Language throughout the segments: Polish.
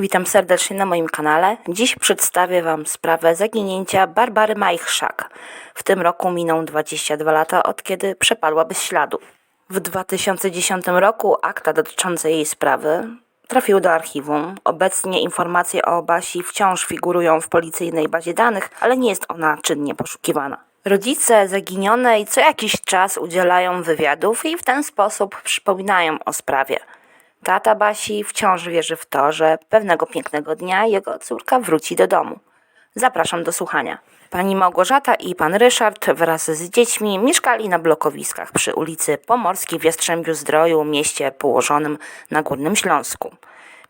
Witam serdecznie na moim kanale. Dziś przedstawię Wam sprawę zaginięcia Barbary Majchrzak. W tym roku miną 22 lata od kiedy przepadła bez śladu. W 2010 roku akta dotyczące jej sprawy trafiły do archiwum. Obecnie informacje o Basi wciąż figurują w policyjnej bazie danych, ale nie jest ona czynnie poszukiwana. Rodzice zaginionej co jakiś czas udzielają wywiadów i w ten sposób przypominają o sprawie. Tata Basi wciąż wierzy w to, że pewnego pięknego dnia jego córka wróci do domu. Zapraszam do słuchania. Pani Małgorzata i pan Ryszard wraz z dziećmi mieszkali na blokowiskach przy ulicy Pomorskiej w Jastrzębiu Zdroju, mieście położonym na Górnym Śląsku.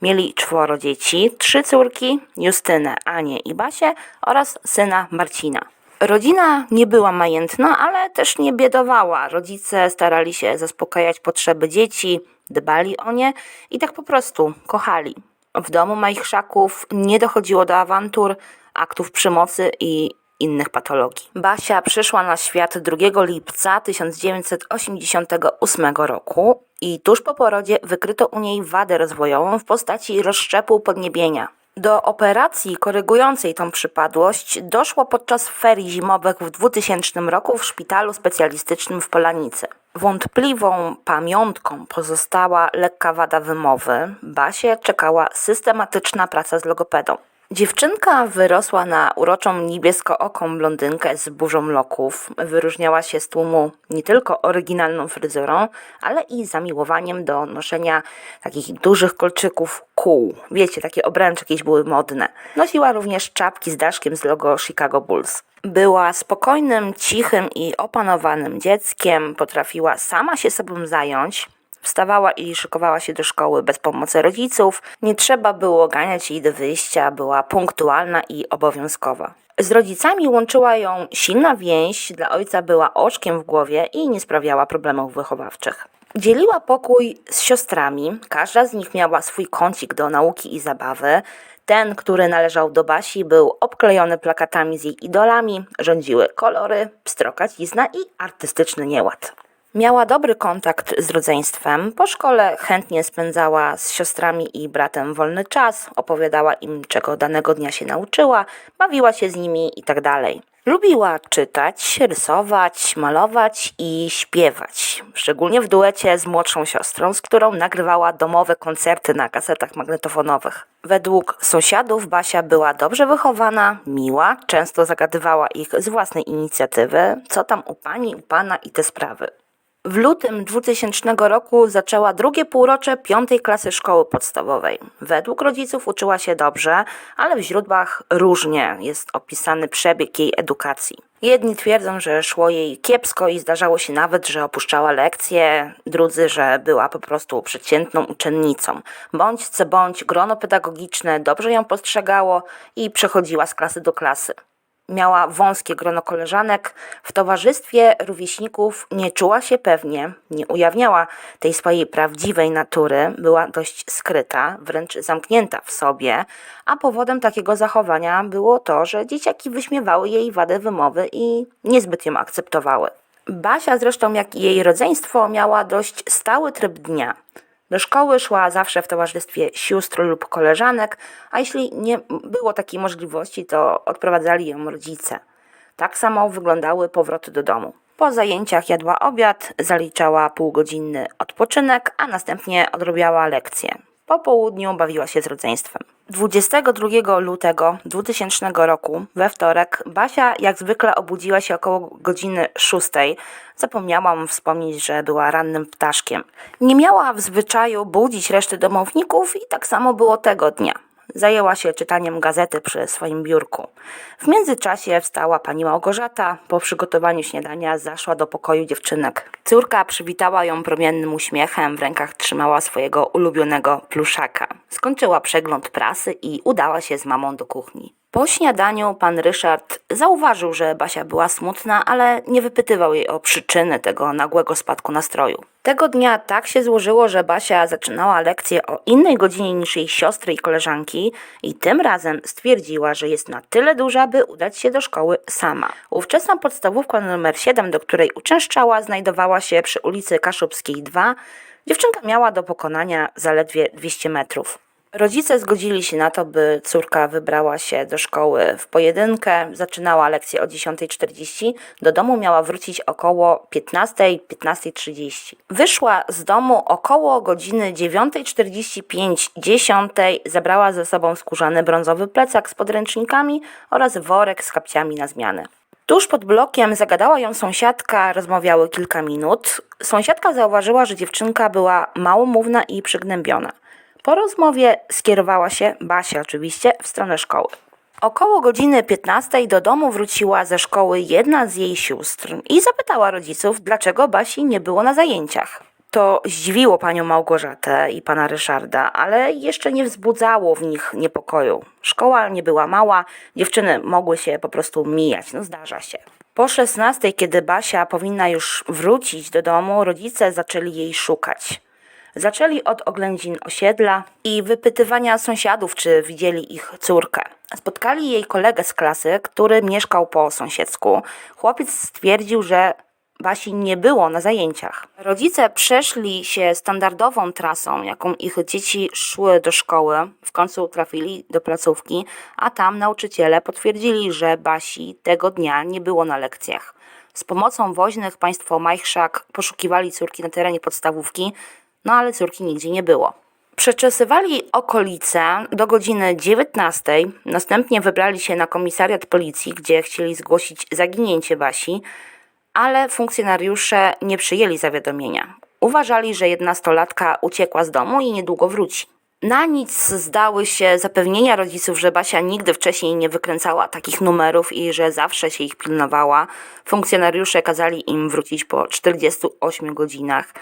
Mieli czworo dzieci, trzy córki, Justynę, Anię i Basię oraz syna Marcina. Rodzina nie była majętna, ale też nie biedowała. Rodzice starali się zaspokajać potrzeby dzieci, dbali o nie i tak po prostu kochali. W domu Majchrzaków nie dochodziło do awantur, aktów przemocy i innych patologii. Basia przyszła na świat 2 lipca 1988 roku i tuż po porodzie wykryto u niej wadę rozwojową w postaci rozszczepu podniebienia. Do operacji korygującej tą przypadłość doszło podczas ferii zimowych w 2000 roku w szpitalu specjalistycznym w Polanicy. Wątpliwą pamiątką pozostała lekka wada wymowy. Basie czekała systematyczna praca z logopedą. Dziewczynka wyrosła na uroczą niebieskooką blondynkę z burzą loków. Wyróżniała się z tłumu nie tylko oryginalną fryzurą, ale i zamiłowaniem do noszenia takich dużych kolczyków kół. Wiecie, takie obręcze jakieś były modne. Nosiła również czapki z daszkiem z logo Chicago Bulls. Była spokojnym, cichym i opanowanym dzieckiem, potrafiła sama się sobą zająć. Wstawała i szykowała się do szkoły bez pomocy rodziców. Nie trzeba było ganiać jej do wyjścia, była punktualna i obowiązkowa. Z rodzicami łączyła ją silna więź, dla ojca była oczkiem w głowie i nie sprawiała problemów wychowawczych. Dzieliła pokój z siostrami, każda z nich miała swój kącik do nauki i zabawy. Ten, który należał do Basi, był obklejony plakatami z jej idolami, rządziły kolory, pstrokacizna i artystyczny nieład. Miała dobry kontakt z rodzeństwem. Po szkole chętnie spędzała z siostrami i bratem wolny czas, opowiadała im, czego danego dnia się nauczyła, bawiła się z nimi itd. Lubiła czytać, rysować, malować i śpiewać, szczególnie w duecie z młodszą siostrą, z którą nagrywała domowe koncerty na kasetach magnetofonowych. Według sąsiadów Basia była dobrze wychowana, miła, często zagadywała ich z własnej inicjatywy, co tam u pani, u pana i te sprawy. W lutym 2000 roku zaczęła drugie półrocze piątej klasy szkoły podstawowej. Według rodziców uczyła się dobrze, ale w źródłach różnie jest opisany przebieg jej edukacji. Jedni twierdzą, że szło jej kiepsko i zdarzało się nawet, że opuszczała lekcje, drudzy, że była po prostu przeciętną uczennicą. Bądź co bądź, grono pedagogiczne dobrze ją postrzegało i przechodziła z klasy do klasy miała wąskie grono koleżanek, w towarzystwie rówieśników nie czuła się pewnie, nie ujawniała tej swojej prawdziwej natury, była dość skryta, wręcz zamknięta w sobie, a powodem takiego zachowania było to, że dzieciaki wyśmiewały jej wadę wymowy i niezbyt ją akceptowały. Basia zresztą, jak i jej rodzeństwo, miała dość stały tryb dnia. Do szkoły szła zawsze w towarzystwie sióstr lub koleżanek, a jeśli nie było takiej możliwości, to odprowadzali ją rodzice. Tak samo wyglądały powroty do domu. Po zajęciach jadła obiad, zaliczała półgodzinny odpoczynek, a następnie odrobiała lekcje. Po południu bawiła się z rodzeństwem. 22 lutego 2000 roku, we wtorek, Basia jak zwykle obudziła się około godziny 6. Zapomniałam wspomnieć, że była rannym ptaszkiem. Nie miała w zwyczaju budzić reszty domowników i tak samo było tego dnia. Zajęła się czytaniem gazety przy swoim biurku. W międzyczasie wstała pani Małgorzata. Po przygotowaniu śniadania zaszła do pokoju dziewczynek. Córka przywitała ją promiennym uśmiechem, w rękach trzymała swojego ulubionego pluszaka. Skończyła przegląd prasy i udała się z mamą do kuchni. Po śniadaniu pan Ryszard zauważył, że Basia była smutna, ale nie wypytywał jej o przyczyny tego nagłego spadku nastroju. Tego dnia tak się złożyło, że Basia zaczynała lekcję o innej godzinie niż jej siostry i koleżanki i tym razem stwierdziła, że jest na tyle duża, by udać się do szkoły sama. Ówczesna podstawówka nr 7, do której uczęszczała, znajdowała się przy ulicy Kaszubskiej 2. Dziewczynka miała do pokonania zaledwie 200 metrów. Rodzice zgodzili się na to, by córka wybrała się do szkoły w pojedynkę. Zaczynała lekcję o 10.40. Do domu miała wrócić około 15.00, 15.30. Wyszła z domu około godziny 9.45, 10.00. Zabrała ze sobą skórzany brązowy plecak z podręcznikami oraz worek z kapciami na zmianę. Tuż pod blokiem zagadała ją sąsiadka, rozmawiały kilka minut. Sąsiadka zauważyła, że dziewczynka była małomówna i przygnębiona. Po rozmowie skierowała się, Basia oczywiście, w stronę szkoły. Około godziny 15 do domu wróciła ze szkoły jedna z jej sióstr i zapytała rodziców, dlaczego Basi nie było na zajęciach. To zdziwiło panią Małgorzatę i pana Ryszarda, ale jeszcze nie wzbudzało w nich niepokoju. Szkoła nie była mała, dziewczyny mogły się po prostu mijać, no zdarza się. Po 16, kiedy Basia powinna już wrócić do domu, rodzice zaczęli jej szukać. Zaczęli od oględzin osiedla i wypytywania sąsiadów, czy widzieli ich córkę. Spotkali jej kolegę z klasy, który mieszkał po sąsiedzku. Chłopiec stwierdził, że Basi nie było na zajęciach. Rodzice przeszli się standardową trasą, jaką ich dzieci szły do szkoły. W końcu trafili do placówki, a tam nauczyciele potwierdzili, że Basi tego dnia nie było na lekcjach. Z pomocą woźnych państwo Majchrzak poszukiwali córki na terenie podstawówki, no ale córki nigdzie nie było. Przeczesywali okolice do godziny 19. Następnie wybrali się na komisariat policji, gdzie chcieli zgłosić zaginięcie Basi, ale funkcjonariusze nie przyjęli zawiadomienia. Uważali, że jednostolatka uciekła z domu i niedługo wróci. Na nic zdały się zapewnienia rodziców, że Basia nigdy wcześniej nie wykręcała takich numerów i że zawsze się ich pilnowała. Funkcjonariusze kazali im wrócić po 48 godzinach.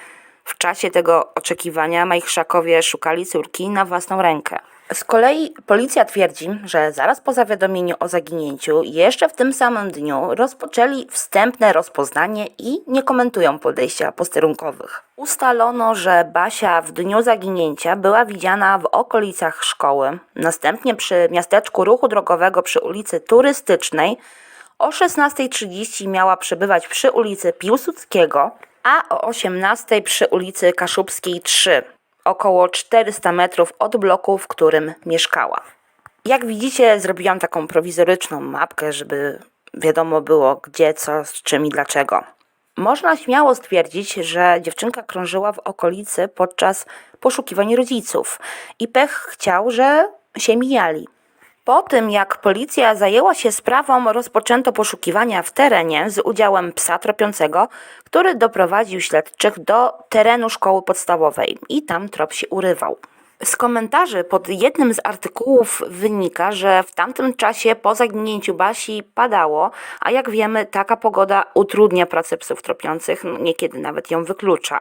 W czasie tego oczekiwania Majchrzakowie szukali córki na własną rękę. Z kolei policja twierdzi, że zaraz po zawiadomieniu o zaginięciu, jeszcze w tym samym dniu rozpoczęli wstępne rozpoznanie i nie komentują podejścia posterunkowych. Ustalono, że Basia w dniu zaginięcia była widziana w okolicach szkoły, następnie przy miasteczku ruchu drogowego przy ulicy Turystycznej. O 16.30 miała przebywać przy ulicy Piłsudskiego, a o 18 przy ulicy Kaszubskiej 3, około 400 metrów od bloku, w którym mieszkała. Jak widzicie, zrobiłam taką prowizoryczną mapkę, żeby wiadomo było gdzie, co, z czym i dlaczego. Można śmiało stwierdzić, że dziewczynka krążyła w okolicy podczas poszukiwań rodziców i pech chciał, że się mijali. Po tym, jak policja zajęła się sprawą, rozpoczęto poszukiwania w terenie z udziałem psa tropiącego, który doprowadził śledczych do terenu szkoły podstawowej i tam trop się urywał. Z komentarzy pod jednym z artykułów wynika, że w tamtym czasie po zaginięciu Basi padało, a jak wiemy, taka pogoda utrudnia pracę psów tropiących, no niekiedy nawet ją wyklucza.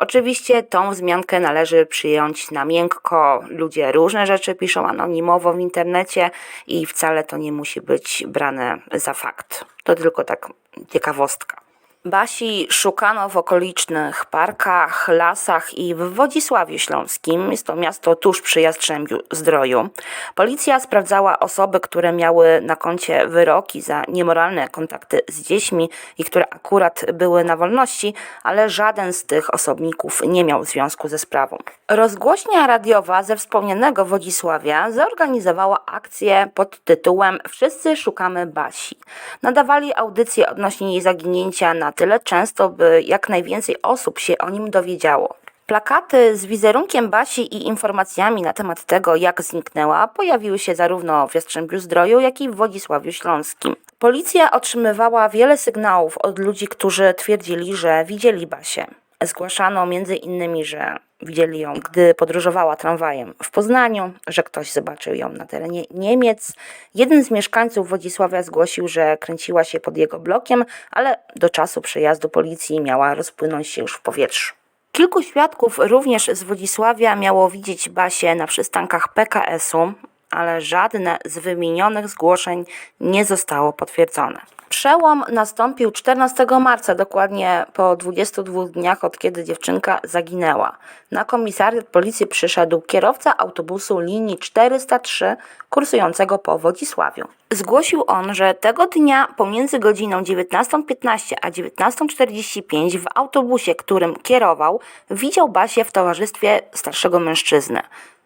Oczywiście tą wzmiankę należy przyjąć na miękko. Ludzie różne rzeczy piszą anonimowo w internecie i wcale to nie musi być brane za fakt. To tylko tak ciekawostka. Basi szukano w okolicznych parkach, lasach i w Wodzisławiu Śląskim. Jest to miasto tuż przy Jastrzębiu Zdroju. Policja sprawdzała osoby, które miały na koncie wyroki za niemoralne kontakty z dziećmi i które akurat były na wolności, ale żaden z tych osobników nie miał związku ze sprawą. Rozgłośnia radiowa ze wspomnianego Wodzisławia zorganizowała akcję pod tytułem Wszyscy szukamy Basi. Nadawali audycje odnośnie jej zaginięcia na tyle często, by jak najwięcej osób się o nim dowiedziało. Plakaty z wizerunkiem Basi i informacjami na temat tego, jak zniknęła, pojawiły się zarówno w Jastrzębiu Zdroju, jak i w Wodzisławiu Śląskim. Policja otrzymywała wiele sygnałów od ludzi, którzy twierdzili, że widzieli Basię. Zgłaszano między innymi, że widzieli ją, gdy podróżowała tramwajem w Poznaniu, że ktoś zobaczył ją na terenie Niemiec. Jeden z mieszkańców Wodzisławia zgłosił, że kręciła się pod jego blokiem, ale do czasu przyjazdu policji miała rozpłynąć się już w powietrzu. Kilku świadków również z Wodzisławia miało widzieć Basię na przystankach PKS-u, ale żadne z wymienionych zgłoszeń nie zostało potwierdzone. Przełom nastąpił 14 marca, dokładnie po 22 dniach od kiedy dziewczynka zaginęła. Na komisariat policji przyszedł kierowca autobusu linii 403 kursującego po Wodzisławiu. Zgłosił on, że tego dnia pomiędzy godziną 19.15 a 19.45 w autobusie, którym kierował, widział Basię w towarzystwie starszego mężczyzny.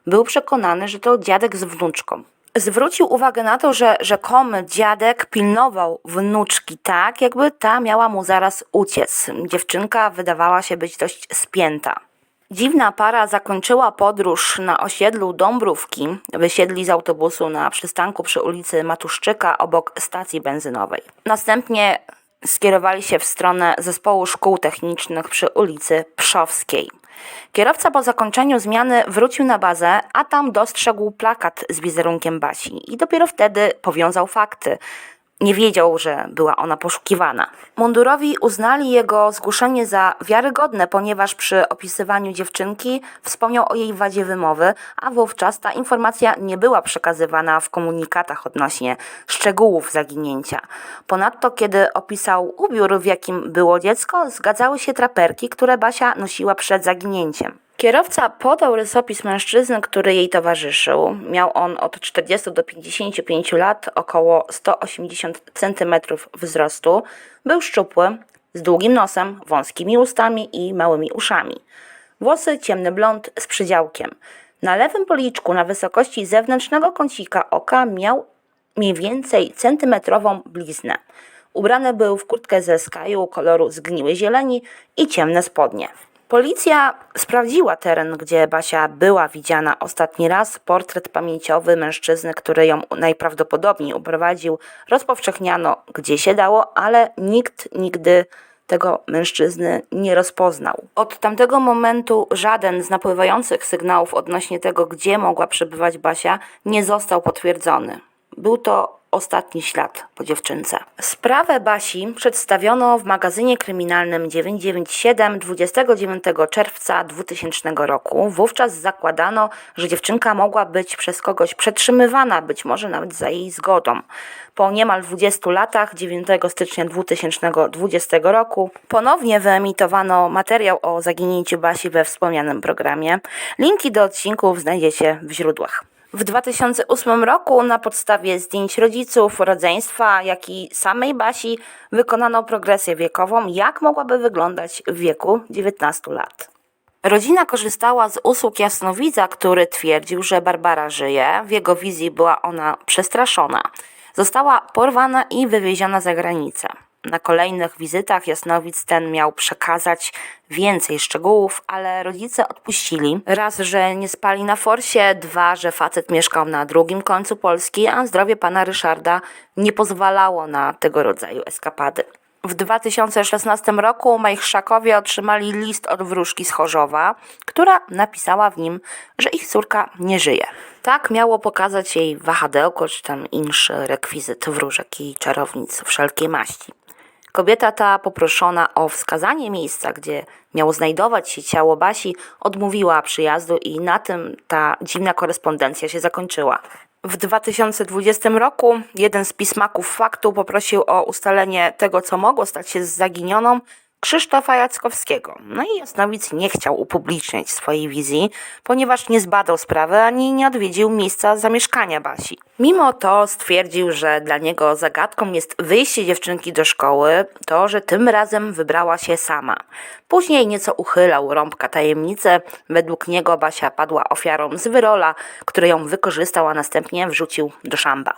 był przekonany, że to dziadek z wnuczką. Zwrócił uwagę na to, że rzekomy dziadek pilnował wnuczki tak, jakby ta miała mu zaraz uciec. Dziewczynka wydawała się być dość spięta. Dziwna para zakończyła podróż na osiedlu Dąbrówki. Wysiedli z autobusu na przystanku przy ulicy Matuszczyka obok stacji benzynowej. Następnie skierowali się w stronę zespołu szkół technicznych przy ulicy Pszowskiej. Kierowca po zakończeniu zmiany wrócił na bazę, a tam dostrzegł plakat z wizerunkiem Basi i dopiero wtedy powiązał fakty. Nie wiedział, że była ona poszukiwana. Mundurowi uznali jego zgłoszenie za wiarygodne, ponieważ przy opisywaniu dziewczynki wspomniał o jej wadzie wymowy, a wówczas ta informacja nie była przekazywana w komunikatach odnośnie szczegółów zaginięcia. Ponadto, kiedy opisał ubiór, w jakim było dziecko, zgadzały się traperki, które Basia nosiła przed zaginięciem. Kierowca podał rysopis mężczyzny, który jej towarzyszył. Miał on od 40 do 55 lat, około 180 cm wzrostu. Był szczupły, z długim nosem, wąskimi ustami i małymi uszami. Włosy ciemny blond z przydziałkiem. Na lewym policzku, na wysokości zewnętrznego kącika oka, miał mniej więcej centymetrową bliznę. Ubrany był w kurtkę ze skaju koloru zgniłej zieleni i ciemne spodnie. Policja sprawdziła teren, gdzie Basia była widziana ostatni raz. Portret pamięciowy mężczyzny, który ją najprawdopodobniej uprowadził, rozpowszechniano gdzie się dało, ale nikt nigdy tego mężczyzny nie rozpoznał. Od tamtego momentu żaden z napływających sygnałów odnośnie tego, gdzie mogła przebywać Basia, nie został potwierdzony. Był to ostatni ślad po dziewczynce. Sprawę Basi przedstawiono w magazynie kryminalnym 997 29 czerwca 2000 roku. Wówczas zakładano, że dziewczynka mogła być przez kogoś przetrzymywana, być może nawet za jej zgodą. Po niemal 20 latach, 9 stycznia 2020 roku, ponownie wyemitowano materiał o zaginięciu Basi we wspomnianym programie. Linki do odcinków znajdziecie w źródłach. W 2008 roku na podstawie zdjęć rodziców, rodzeństwa, jak i samej Basi wykonano progresję wiekową, jak mogłaby wyglądać w wieku 19 lat. Rodzina korzystała z usług jasnowidza, który twierdził, że Barbara żyje. W jego wizji była ona przestraszona. Została porwana i wywieziona za granicę. Na kolejnych wizytach jasnowidz ten miał przekazać więcej szczegółów, ale rodzice odpuścili. Raz, że nie spali na forsie, dwa, że facet mieszkał na drugim końcu Polski, a zdrowie pana Ryszarda nie pozwalało na tego rodzaju eskapady. W 2016 roku Majchrzakowie otrzymali list od wróżki z Chorzowa, która napisała w nim, że ich córka nie żyje. Tak miało pokazać jej wahadełko czy tam inszy rekwizyt wróżek i czarownic wszelkiej maści. Kobieta ta, poproszona o wskazanie miejsca, gdzie miało znajdować się ciało Basi, odmówiła przyjazdu i na tym ta dziwna korespondencja się zakończyła. W 2020 roku jeden z pismaków faktu poprosił o ustalenie tego, co mogło stać się z zaginioną Krzysztofa Jackowskiego. No i Jasnowic nie chciał upubliczniać swojej wizji, ponieważ nie zbadał sprawy ani nie odwiedził miejsca zamieszkania Basi. Mimo to stwierdził, że dla niego zagadką jest wyjście dziewczynki do szkoły, to, że tym razem wybrała się sama. Później nieco uchylał rąbka tajemnicy. Według niego Basia padła ofiarą z wyrola, który ją wykorzystał, a następnie wrzucił do szamba.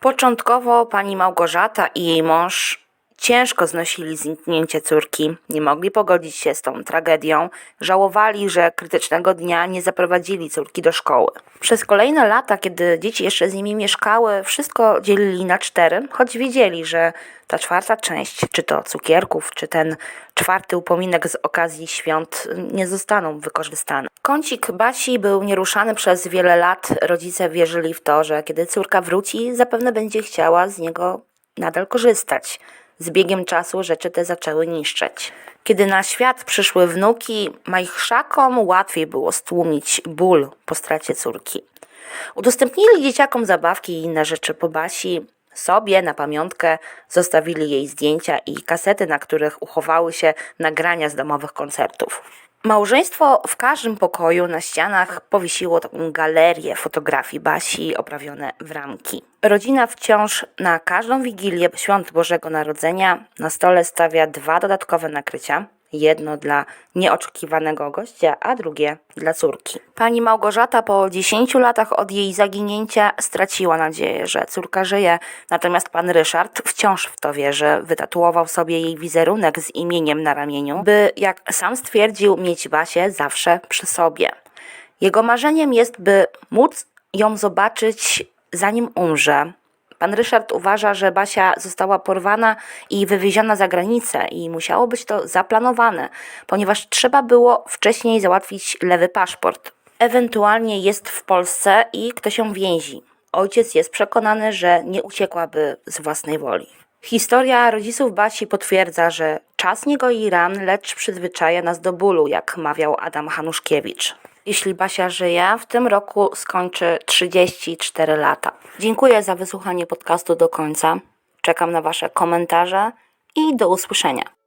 Początkowo pani Małgorzata i jej mąż ciężko znosili zniknięcie córki, nie mogli pogodzić się z tą tragedią, żałowali, że krytycznego dnia nie zaprowadzili córki do szkoły. Przez kolejne lata, kiedy dzieci jeszcze z nimi mieszkały, wszystko dzielili na cztery, choć wiedzieli, że ta czwarta część, czy to cukierków, czy ten czwarty upominek z okazji świąt, nie zostaną wykorzystane. Kącik Basi był nieruszany przez wiele lat. Rodzice wierzyli w to, że kiedy córka wróci, zapewne będzie chciała z niego nadal korzystać. Z biegiem czasu rzeczy te zaczęły niszczeć. Kiedy na świat przyszły wnuki, majchrzakom łatwiej było stłumić ból po stracie córki. Udostępnili dzieciakom zabawki i inne rzeczy po Basi. Sobie na pamiątkę zostawili jej zdjęcia i kasety, na których uchowały się nagrania z domowych koncertów. Małżeństwo w każdym pokoju na ścianach powiesiło taką galerię fotografii Basi oprawione w ramki. Rodzina wciąż na każdą wigilię świąt Bożego Narodzenia na stole stawia dwa dodatkowe nakrycia. Jedno dla nieoczekiwanego gościa, a drugie dla córki. Pani Małgorzata po 10 latach od jej zaginięcia straciła nadzieję, że córka żyje, natomiast pan Ryszard wciąż w to wierzy. Wytatuował sobie jej wizerunek z imieniem na ramieniu, by, jak sam stwierdził, mieć Basię zawsze przy sobie. Jego marzeniem jest, by móc ją zobaczyć zanim umrze. Pan Ryszard uważa, że Basia została porwana i wywieziona za granicę i musiało być to zaplanowane, ponieważ trzeba było wcześniej załatwić lewy paszport. Ewentualnie jest w Polsce i ktoś ją więzi. Ojciec jest przekonany, że nie uciekłaby z własnej woli. Historia rodziców Basi potwierdza, że czas nie goi ran, lecz przyzwyczaja nas do bólu, jak mawiał Adam Hanuszkiewicz. Jeśli Basia żyje, w tym roku skończy 34 lata. Dziękuję za wysłuchanie podcastu do końca. Czekam na Wasze komentarze i do usłyszenia.